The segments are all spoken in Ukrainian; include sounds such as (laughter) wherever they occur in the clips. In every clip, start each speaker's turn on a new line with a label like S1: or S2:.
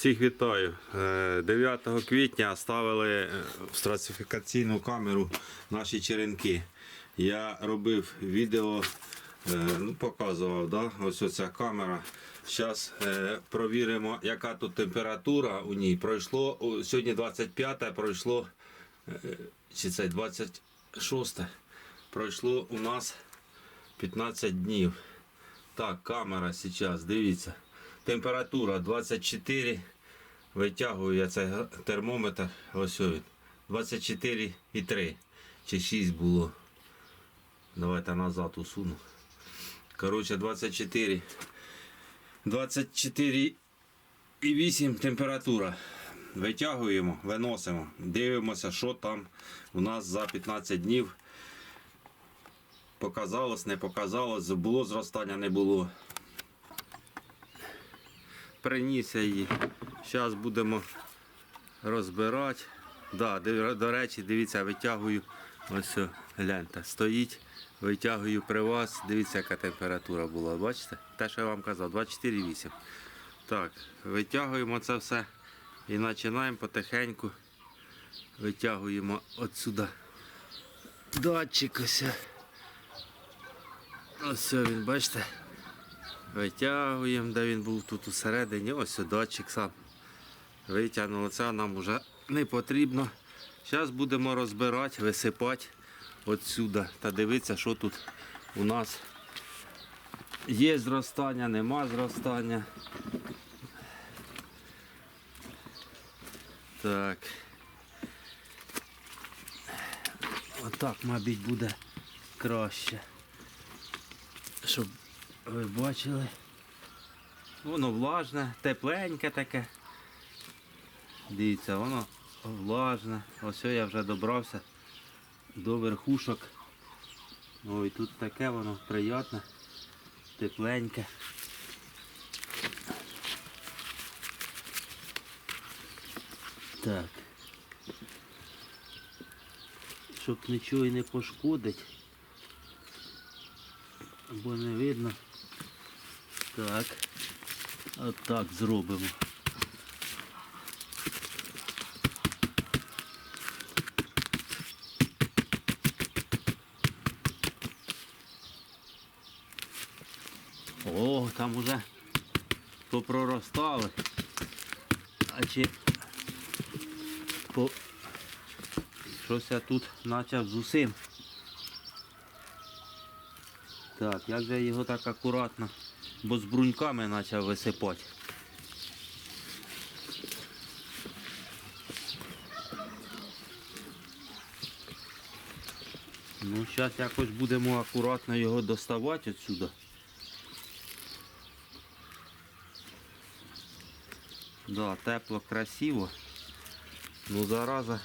S1: Всіх вітаю. Е, 9 квітня ставили е, в стратифікаційну камеру наші черенки. Я робив відео, е, ну, показував, да? ось оця камера. Зараз провіримо, яка тут температура у ній. Пройшло сьогодні 25, пройшло е, чи це 26. Пройшло у нас 15 днів. Так, камера зараз, дивіться. Температура 24. Витягую я цей термометр. Ось він. 24,3 чи 6 було. Давайте назад усуну. Коротше, 24. 24,8 температура. Витягуємо, виносимо. Дивимося, що там у нас за 15 днів. Показалось, не показалось, було зростання, не було. Приніс я її. Зараз будемо розбирати. Да, до, речі, дивіться, витягую. Ось гляньте, стоїть, витягую при вас. Дивіться, яка температура була. Бачите? Те, що я вам казав, 24,8. Так, витягуємо це все і починаємо потихеньку. Витягуємо отсюда датчик ось. Ось він, бачите? Витягуємо, де він був тут усередині. Ось датчик сам. Витягнули це нам вже не потрібно. Зараз будемо розбирати, висипати отсюди та дивитися, що тут у нас є зростання, нема зростання. Так. Отак, мабуть, буде краще. Щоб ви бачили. Воно влажне, тепленьке таке. Дивіться, воно влажне. Ось я вже добрався до верхушок. Ой, тут таке воно приємне, тепленьке. Так. Щоб нічого і не пошкодить. Бо не видно. Так. От так зробимо. О, там уже попроростали. А чи по... щось я тут почав з усім. Так, як же його так акуратно, бо з бруньками почав висипати. Ну, зараз якось будемо акуратно його доставати відсюди. Да, тепло, красиво. Ну зараза.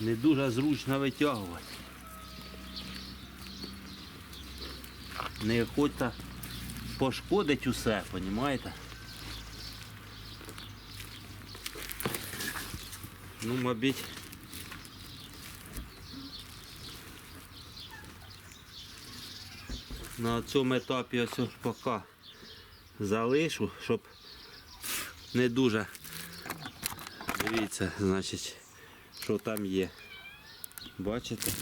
S1: Не дуже зручно витягувати. Не хочеться пошкодить усе, понімаєте? Ну, мабуть. На цьому етапі ось ось поки залишу, щоб не дуже. Дивіться, значить, що там є. Бачите?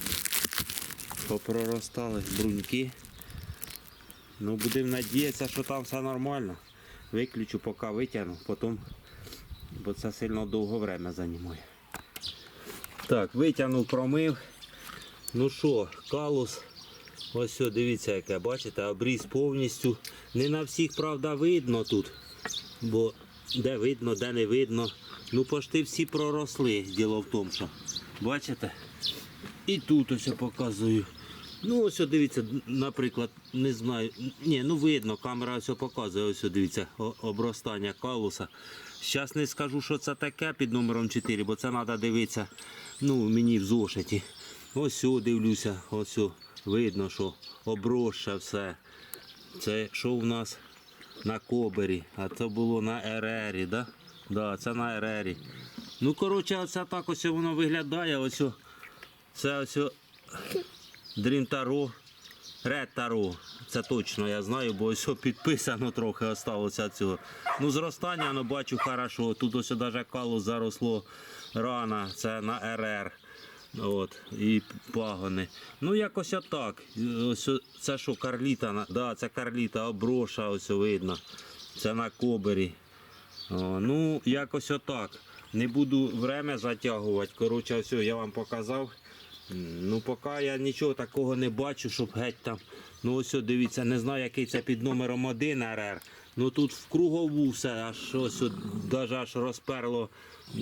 S1: Попроростали бруньки. Ну, будемо надіятися, що там все нормально. Виключу, поки витягну, потім, бо це сильно довго время займає. Так, витягнув, промив. Ну що, калус. Ось все, дивіться, яке, бачите, обріз повністю. Не на всіх, правда, видно тут. Бо де видно, де не видно. Ну, почти всі проросли, діло в тому, що. Бачите? І тут ось я показую. Ну, ось дивіться, наприклад, не знаю. Ні, ну видно, камера ось показує, ось дивіться, обростання калуса. Зараз не скажу, що це таке під номером 4, бо це треба дивитися ну, мені в зошиті. Ось о, дивлюся, ось видно, що оброще все. Це що в нас на кобері, а це було на РРі, да? Да, це на РРі. Ну, коротше, оце так ось воно виглядає. Ось це ось Дрінтаро Ретару. Це точно я знаю, бо ось (laughs) підписано трохи осталося цього. Ну, зростання, ну, бачу хорошо. Тут ось навіть калу заросло рано, це на РР. От, і пагони. Ну, якось отак. Ось це що карліта, да, це карліта, оброша, ось видно. Це на кобері. О, ну, якось отак. Не буду время затягувати. Коротше, ось я вам показав. Ну, поки я нічого такого не бачу, щоб геть там. Ну ось о, дивіться, не знаю, який це під номером 1 РР. Ну тут в кругову все, аж ось о, даже аж розперло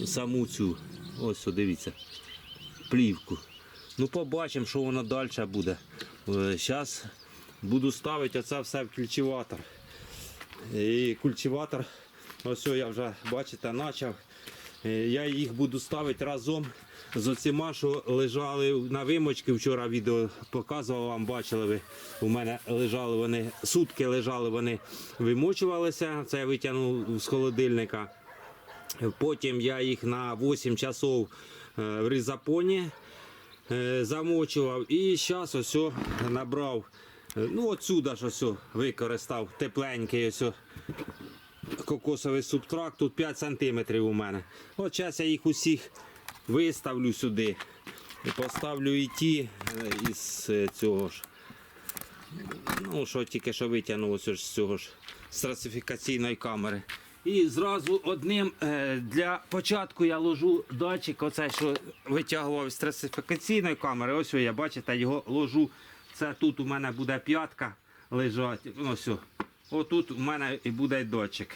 S1: саму цю. Ось о, дивіться. Плівку. Ну, побачимо, що воно далі буде. Зараз буду ставити оце все в культиватор. І культиватор, ось о, я вже бачите, почав. Е, Я їх буду ставити разом з оціма, що лежали на вимочки. Вчора відео показував вам, бачили ви. У мене лежали вони, сутки лежали, вони вимочувалися. Це я витягнув з холодильника. Потім я їх на 8 часов е, в ризапоні е, замочував. І зараз ось набрав. Ну, отсюда ж ось використав тепленький ось кокосовий субтракт. Тут 5 см у мене. От зараз я їх усіх виставлю сюди. І поставлю і ті е, із е, цього ж. Ну, що тільки що ж з цього ж страсифікаційної камери. І зразу одним е, для початку я ложу датчик, оце що витягував з страсифікаційної камери. Ось я бачите, його ложу. Це тут у мене буде п'ятка лежати. Ось. о. Отут у мене і буде датчик.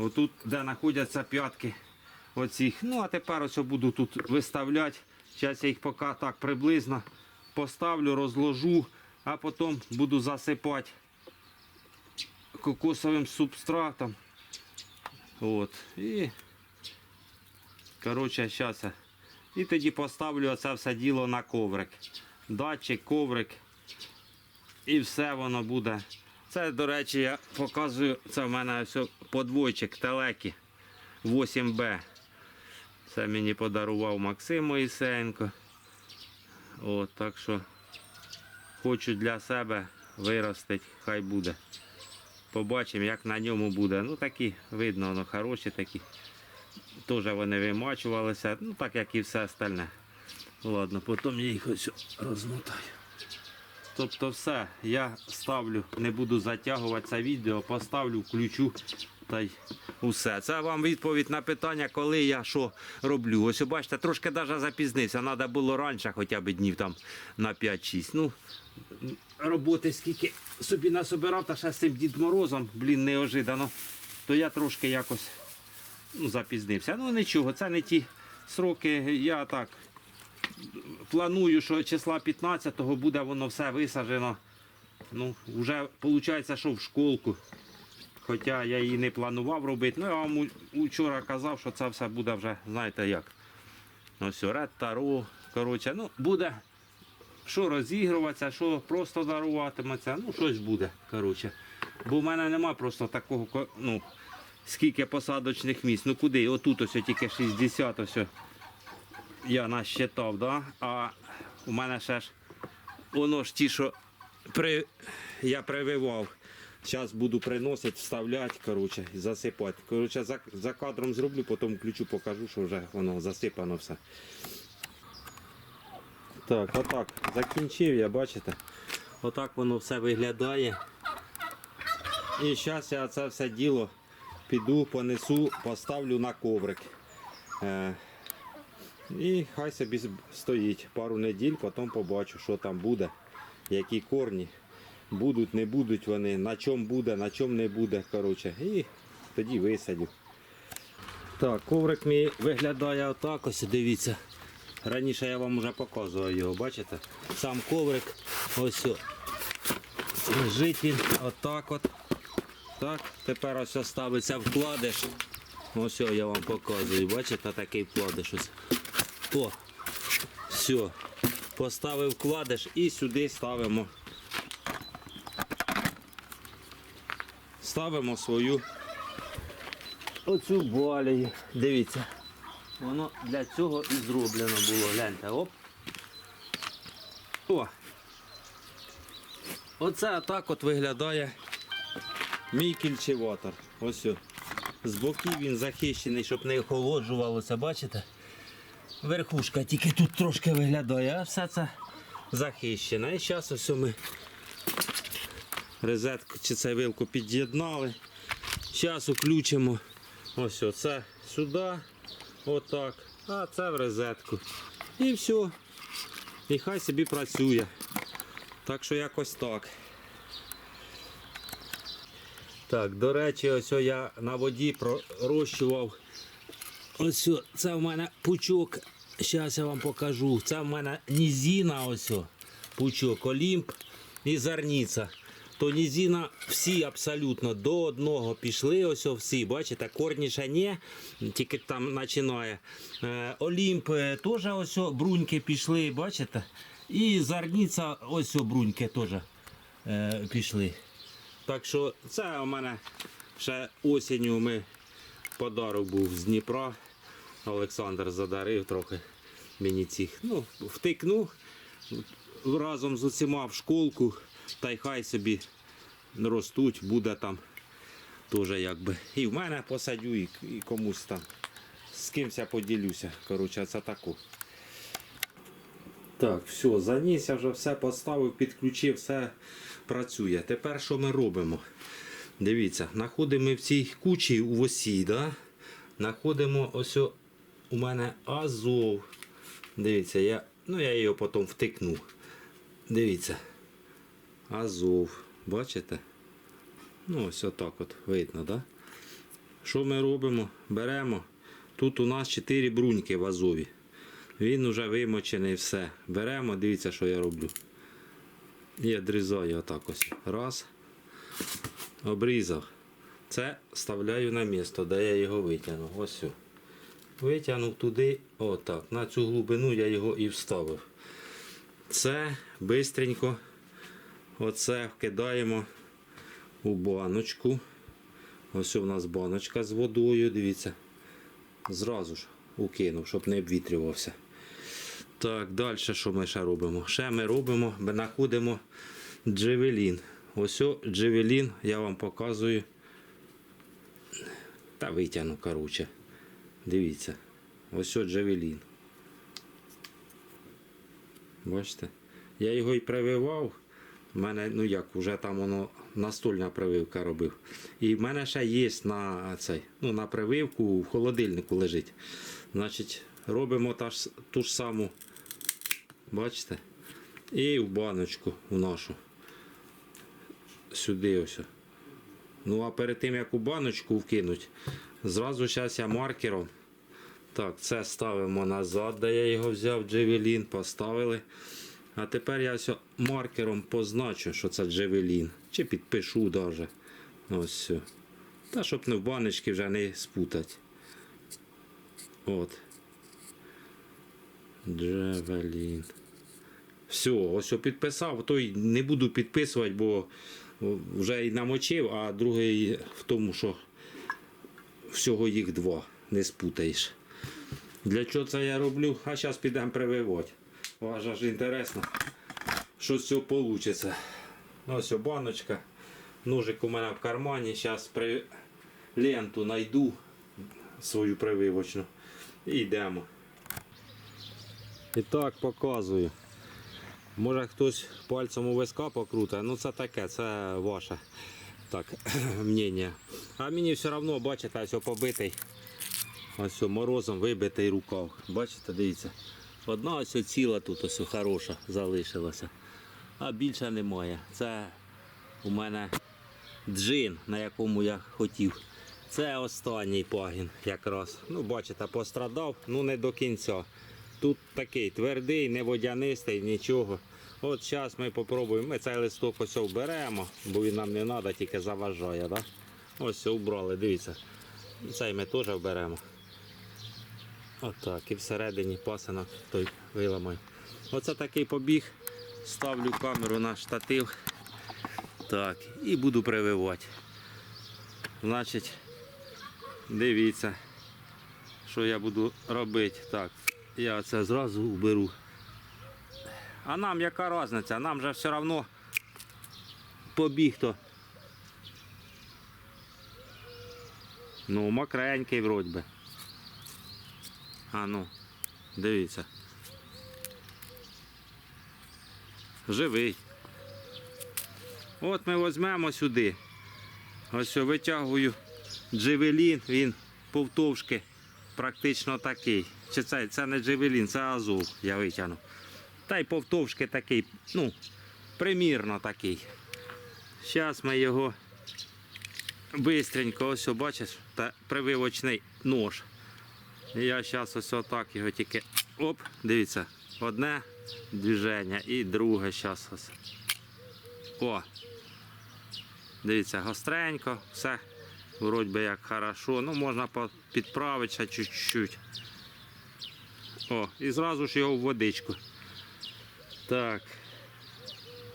S1: Отут, де знаходяться п'ятки оцих. Ну, а тепер ось буду тут виставляти. Зараз я їх поки так приблизно поставлю, розложу, а потім буду засипати кокосовим субстратом. От. І коротше, зараз. І тоді поставлю це все діло на коврик. Датчик, коврик. І все воно буде. Це, до речі, я показую, це в мене ось подвойчик телеки 8Б. Це мені подарував Максим Моїсенко. От, так що хочу для себе виростити, хай буде. Побачимо, як на ньому буде. Ну такі, видно, воно хороші такі. Теж вони вимачувалися, ну так як і все остальне. Ладно, потім я їх ось розмотаю. Тобто все, я ставлю, не буду затягувати це відео, поставлю, включу та й усе. Це вам відповідь на питання, коли я що роблю. Ось бачите, трошки навіть запізнився. Треба було раніше хоча б днів там на 5-6. Ну, роботи скільки собі насобирав, та ще з цим Дід Морозом, блін, неожиданно, то я трошки якось ну, запізнився. Ну нічого, це не ті сроки. Я так планую, що числа 15-го буде воно все висаджено. Ну, вже виходить, що в школку. Хоча я її не планував робити. Ну, я вам вчора казав, що це все буде вже, знаєте як. Ось ред таро. Коротше, ну, буде що розігруватися, що просто даруватиметься. Ну, щось буде. Коротше. Бо в мене нема просто такого, ну, скільки посадочних місць. Ну куди? Отут ось тільки 60 ось я насчитав, да? а у мене ще ж воно ж ті, що при... я прививав. Зараз буду приносити, вставляти, коротше, засипати. Коротше, за, за кадром зроблю, потім включу, покажу, що вже воно засипано все. Так, отак. Закінчив я, бачите? Отак воно все виглядає. І зараз я це все діло піду, понесу, поставлю на коврик. І хай собі стоїть пару неділь, потім побачу, що там буде, які корні. Будуть, не будуть вони, на чому буде, на чому не буде. Коротше. І тоді висадю. Так, коврик мій виглядає отак ось, дивіться. Раніше я вам вже показував його, бачите? Сам коврик ось лежить він отак от. Так, тепер ось ставиться вкладиш. Ось я вам показую, бачите, такий вкладиш ось. О, все. Поставив вкладиш і сюди ставимо. Ставимо свою оцю балію. Дивіться. Воно для цього і зроблено було. Гляньте, оп. О. Оце так от виглядає мій кільчеватор. Ось. З боків він захищений, щоб не охолоджувалося, бачите? Верхушка тільки тут трошки виглядає, а все це захищено. І зараз ось ми розетку чи це вилку під'єднали. Зараз включимо ось оце сюди, отак, а це в розетку. І все. І хай собі працює. Так що якось так. Так, до речі, ось я на воді пророщував. Ось це в мене пучок. Зараз я вам покажу. Це в мене нізіна, ось пучок, олімп і зарніця. То нізіна всі абсолютно до одного пішли. Ось всі. Бачите, корні ще ні, тільки там починає. Е, Олімп е, теж ось бруньки пішли, бачите? І зарніця, ось бруньки теж е, пішли. Так що це у мене ще осінню ми подарок був з Дніпра. Олександр задарив трохи мені цих. Ну, втикнув разом з усіма в школку, та й хай собі ростуть, буде там теж якби. І в мене посадю, і, комусь там. З кимось я поділюся. Коротше, це таку. Так, все, заніс, я вже все поставив, підключив, все працює. Тепер що ми робимо? Дивіться, знаходимо в цій кучі у осі, да? знаходимо ось у мене азов. Дивіться, я, ну, я його потім втикну. Дивіться. Азов. Бачите? Ну, ось отак от видно, да? Що ми робимо? Беремо. Тут у нас 4 бруньки в азові. Він уже вимочений все. Беремо, дивіться, що я роблю. І відрізаю отак ось. Раз. Обрізав. Це ставляю на місто, де я його витягнув. Ось. сю. Витягнув туди, отак. На цю глибину я його і вставив. Це бистренько. Оце вкидаємо у баночку. Ось у нас баночка з водою, дивіться. Зразу ж укинув, щоб не обвітрювався. Так, далі що ми ще робимо? Ще ми робимо, ми знаходимо джевелін. Ось джевелін, я вам показую. Та витягну, коротше. Дивіться. Ось о, джевелін. Бачите? Я його і прививав. У мене, ну як, вже там воно настольна прививка робив. І в мене ще є на цей, ну, на прививку в холодильнику лежить. Значить, робимо та ж, ту ж саму, бачите? І в баночку в нашу. Сюди ось. Ну а перед тим як у баночку вкинуть, зразу зараз я маркером. Так, це ставимо назад, де я його взяв, джевелін, поставили. А тепер я ось маркером позначу, що це джевелін. Чи підпишу даже. Ось. все. Та щоб не в баночки вже не спутати. От. Джевелін. Все, ось підписав, той не буду підписувати, бо вже і намочив, а другий в тому, що всього їх два, не спутаєш. Для чого це я роблю? А зараз підемо прививати. Ваше ж інтересно, що з цього вийде. Ось баночка. Ножик у мене в кармані. Зараз при... ленту знайду свою прививочну. І йдемо. І так показую. Може хтось пальцем у виска покрута, ну це таке, це ваше так, (clears throat) мнення. А мені все одно, бачите, ось побитий. Ось морозом вибитий рукав. Бачите, дивіться. Одна ось ціла тут ось хороша залишилася. А більше немає. Це у мене джин, на якому я хотів. Це останній пагін якраз. Ну, бачите, пострадав, ну не до кінця. Тут такий твердий, не водянистий, нічого. От зараз ми спробуємо. Ми цей листок ось беремо, бо він нам не треба, тільки заважає. Да? Ось все вбрали, дивіться. Цей ми теж вберемо. Отак, і всередині пасинок той виламаю. Оце такий побіг. Ставлю камеру на штатив. Так, і буду прививати. Значить, дивіться, що я буду робити. Так, я це зразу уберу. А нам яка різниця? Нам же все одно побіг то. Ну, мокренький вроді би. А ну, дивіться. Живий. От ми візьмемо сюди. Ось я витягую джевелін, він повтовшки практично такий. Чи це, це не джевелін, це азов я витягну. Та й повтовшки такий, ну, примірно такий. Зараз ми його бистренько, ось бачиш, та прививочний нож. Я зараз ось отак його тільки. Оп, дивіться, одне движення і друге зараз ось. О. Дивіться, гостренько, все вроді би як хорошо. Ну, можна по- підправити ще чуть-чуть. О, і зразу ж його в водичку. Так.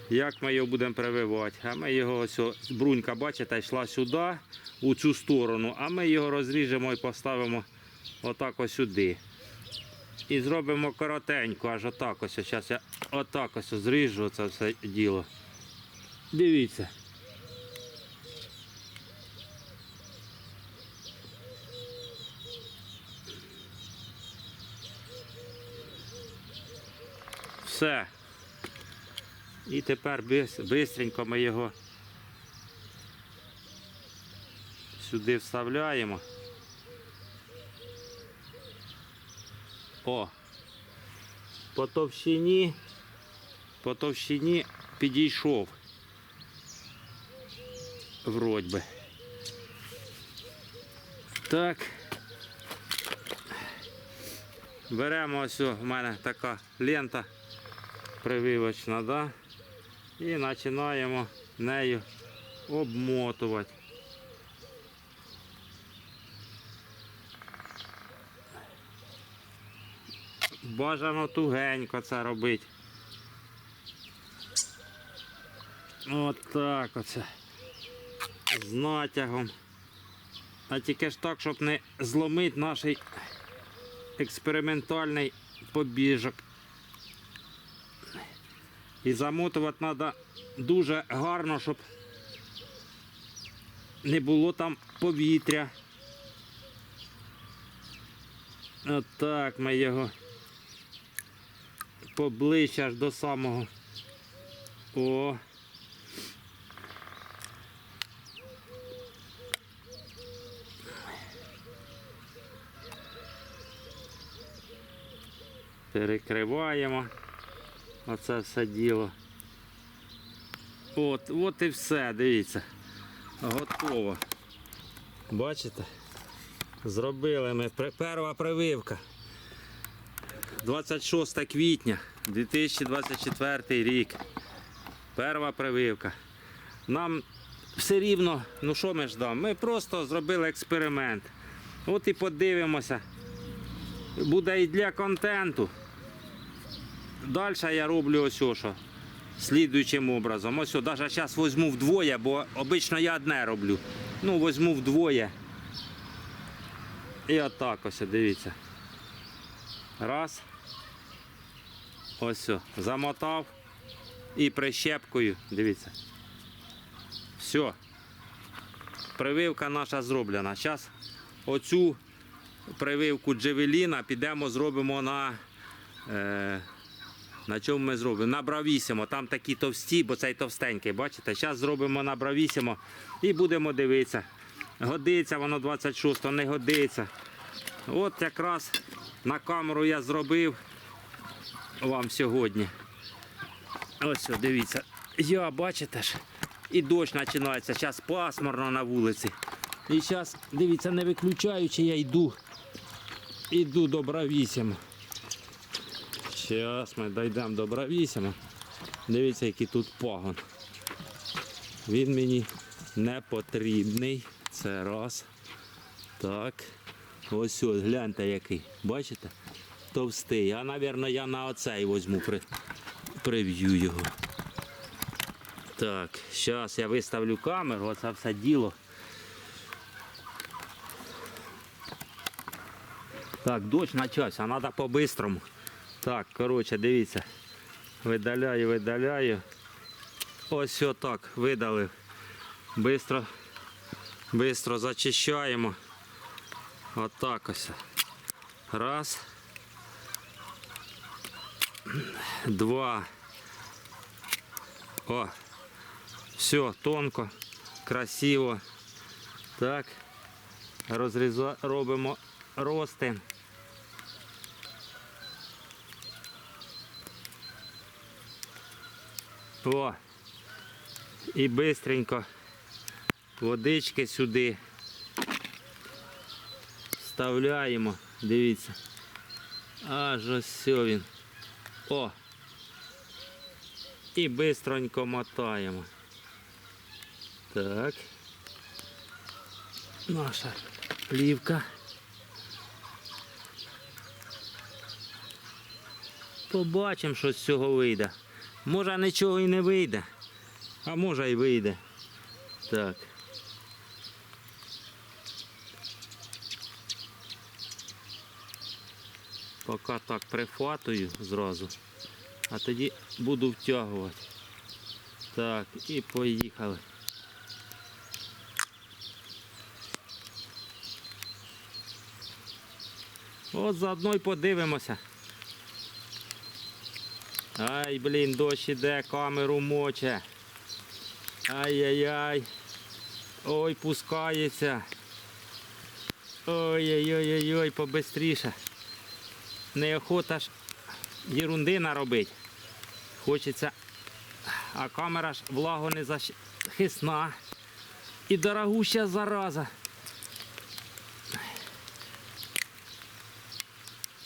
S1: Як ми його будемо прививати? А ми його ось брунька, бачите, йшла сюди, у цю сторону, а ми його розріжемо і поставимо отак ось сюди. І зробимо коротенько, аж отак ось. Зараз я отак ось зріжу це все діло. Дивіться. Все. І тепер швидко ми його сюди вставляємо. О! По товщині, по товщині підійшов. Вроді би. Так. Беремо ось в мене така лента прививочна, да? І починаємо нею обмотувати. Бажано тугенько це робити. От так оце. З натягом. А тільки ж так, щоб не зломити наш експериментальний побіжок. І замотувати треба дуже гарно, щоб не було там повітря. Отак ми його поближче аж до самого. О. Перекриваємо. Оце все діло. От, от і все, дивіться. Готово. Бачите? Зробили ми перша прививка. 26 квітня 2024 рік. Перша прививка. Нам все рівно, ну що ми ждемо? Ми просто зробили експеримент. От і подивимося. Буде і для контенту. Далі я роблю ось що. Слідуючим образом. Ось, навіть зараз візьму вдвоє, бо обично я одне роблю. Ну, візьму вдвоє. І отак ось, дивіться. Раз. Ось, замотав. І прищепкою, дивіться. Все. Прививка наша зроблена. Зараз оцю прививку джевеліна підемо зробимо на. Е, на чому ми зробимо? На бравісімо. Там такі товсті, бо цей товстенький, бачите? Зараз зробимо на бравісімо і будемо дивитися. Годиться воно 26, не годиться. От якраз на камеру я зробив вам сьогодні. Ось, дивіться. Я, бачите ж, і дощ починається. Зараз пасмурно на вулиці. І зараз, дивіться, не виключаючи, я йду. Іду до бравісімо. Зараз ми дійдемо до бравісіма. Дивіться, який тут пагон. Він мені не потрібний. Це раз. Так. Ось ось, гляньте який. Бачите? Товстий. А, мабуть, я на оцей візьму, при... прив'ю його. Так, зараз я виставлю камеру, оце все діло. Так, дощ почався, треба по-бистрому. Так, коротше, дивіться. Видаляю, видаляю. ось отак видалив. Бистро, бистро зачищаємо. Отак ось. Раз. Два. О. Все, тонко, красиво. Так. Розріза... робимо розтин. О. І бистренько водички сюди. Вставляємо. Дивіться. Аж ось він. О. І бистренько мотаємо. Так. Наша плівка. Побачимо, що з цього вийде. Може нічого і не вийде, а може і вийде. Так. Поки так прихватую зразу, а тоді буду втягувати. Так, і поїхали. От заодно й подивимося. Ай, блін, дощ іде, камеру моче. Ай-яй-яй. Ой, пускається. Ой-ой-ой-ой, побистріше. Неохота ж єрунди наробить. Хочеться. А камера ж влагу не захисна. І дорогуща зараза.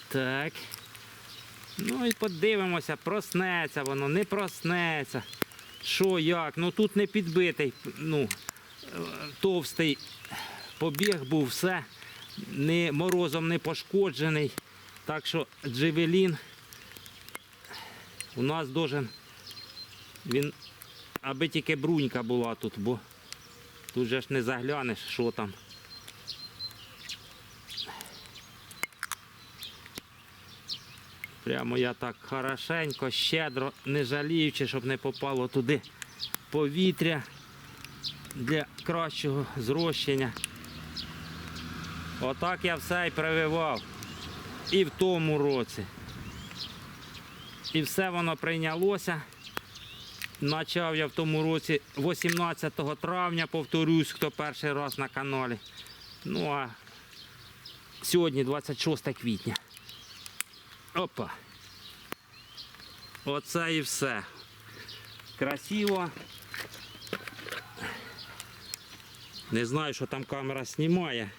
S1: Так. Ну і подивимося, проснеться воно, не проснеться. Що, як? Ну тут не підбитий, ну, товстий побіг був, все, не, морозом не пошкоджений. Так що джевелін у нас должен, він, аби тільки брунька була тут, бо тут же ж не заглянеш, що там. Прямо я так хорошенько, щедро, не жаліючи, щоб не попало туди повітря для кращого зрощення. Отак я все і прививав. І в тому році. І все воно прийнялося. Почав я в тому році 18 травня, повторюсь, хто перший раз на каналі. Ну а сьогодні 26 квітня. Опа. Оце і все. Красиво. Не знаю, що там камера знімає,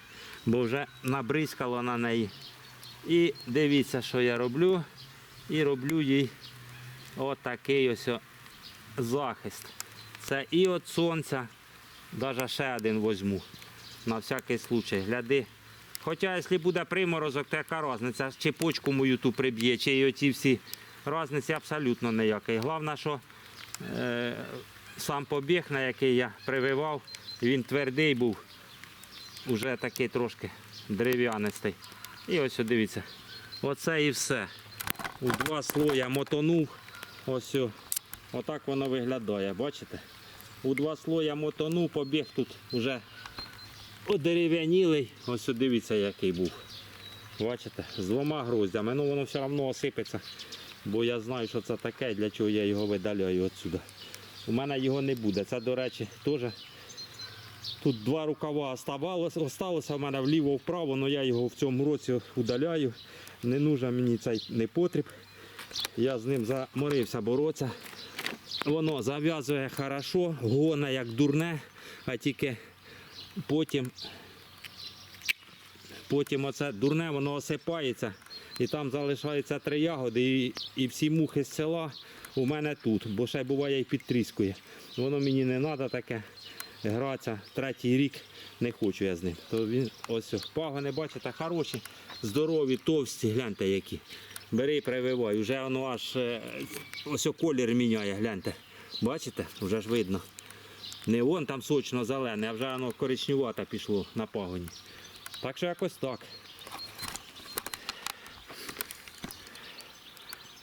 S1: бо вже набризкало на неї. І дивіться, що я роблю. І роблю їй отакий ось захист. Це і від сонця, навіть ще один возьму. На всякий случай. Гляди. Хоча, якщо буде приморозок, то яка різниця? Чи почку мою ту приб'є, чи оці всі різниці абсолютно ніякої. Головне, що е, сам побіг, на який я прививав, він твердий був, вже такий трошки дерев'янистий. І ось дивіться, оце і все. У два слоя мотонув. Ось отак воно виглядає, бачите? У два слоя мотонув, побіг тут вже одерев'янілий. Ось дивіться, який був. Бачите, з двома гроздями. Ну воно все одно осипеться, бо я знаю, що це таке, для чого я його видаляю відсюди. У мене його не буде. Це, до речі, теж. Тут два рукава осталося в мене вліво-вправо, але я його в цьому році удаляю. Не нужен мені цей непотріб. Я з ним заморився боротися. Воно зав'язує хорошо, гоне як дурне, а тільки потім, потім оце дурне воно осипається. І там залишаються три ягоди, і, і всі мухи з села у мене тут, бо ще буває і підтріскує. Воно мені не треба таке гратися. Третій рік не хочу я з ним. То він ось пагони, бачите, хороші, здорові, товсті, гляньте які. Бери, прививай. Вже воно аж е, ось колір міняє, гляньте. Бачите? Вже ж видно. Не вон там сочно зелене, а вже воно коричнювате пішло на пагоні. Так що якось так.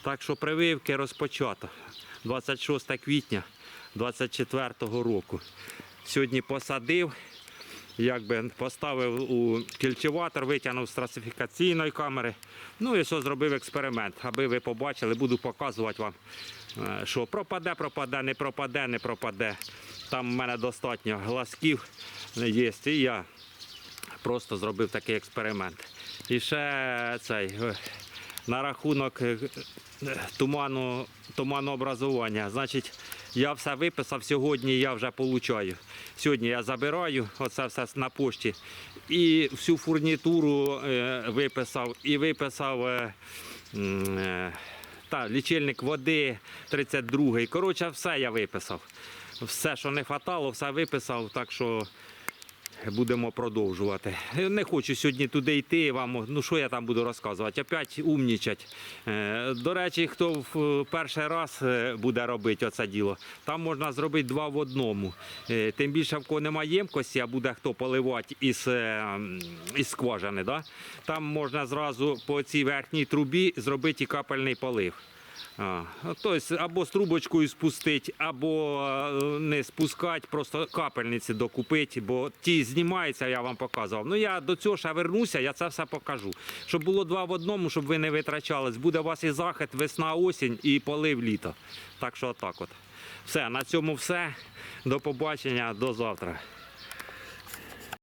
S1: Так що прививки розпочато. 26 квітня 24-го року. Сьогодні посадив, якби поставив у кільчеватор, витягнув з трасифікаційної камери. Ну і все, зробив експеримент, аби ви побачили, буду показувати вам, е, що пропаде, пропаде, не пропаде, не пропаде. Там в мене достатньо глазків є, і я просто зробив такий експеримент. І ще цей е, на рахунок е, е, туману, туманообразування. Значить, я все виписав сьогодні, я вже получаю. Сьогодні я забираю оце все на пошті. І всю фурнітуру виписав, і виписав. та, лічильник води 32-й. Коротше, все я виписав. Все, що не хватало, все виписав, так що будемо продовжувати. Не хочу сьогодні туди йти. Вам ну що я там буду розказувати? Опять умнічать. Е, До речі, хто в перший раз е, буде робити оце діло, там можна зробити два в одному. Е, Тим більше в кого немає ємкості, а буде хто поливати із, е, із скважини. Да? Там можна зразу по цій верхній трубі зробити і капельний полив. Тобто або з трубочкою спустити, або е, не спускати, просто капельниці докупити, бо ті знімаються, я вам показував. Ну я до цього ще вернуся, я це все покажу. Щоб було два в одному, щоб ви не витрачались. Буде у вас і захід, весна, осінь і полив літо. Так що отак от. Все, на цьому все. До побачення, до завтра.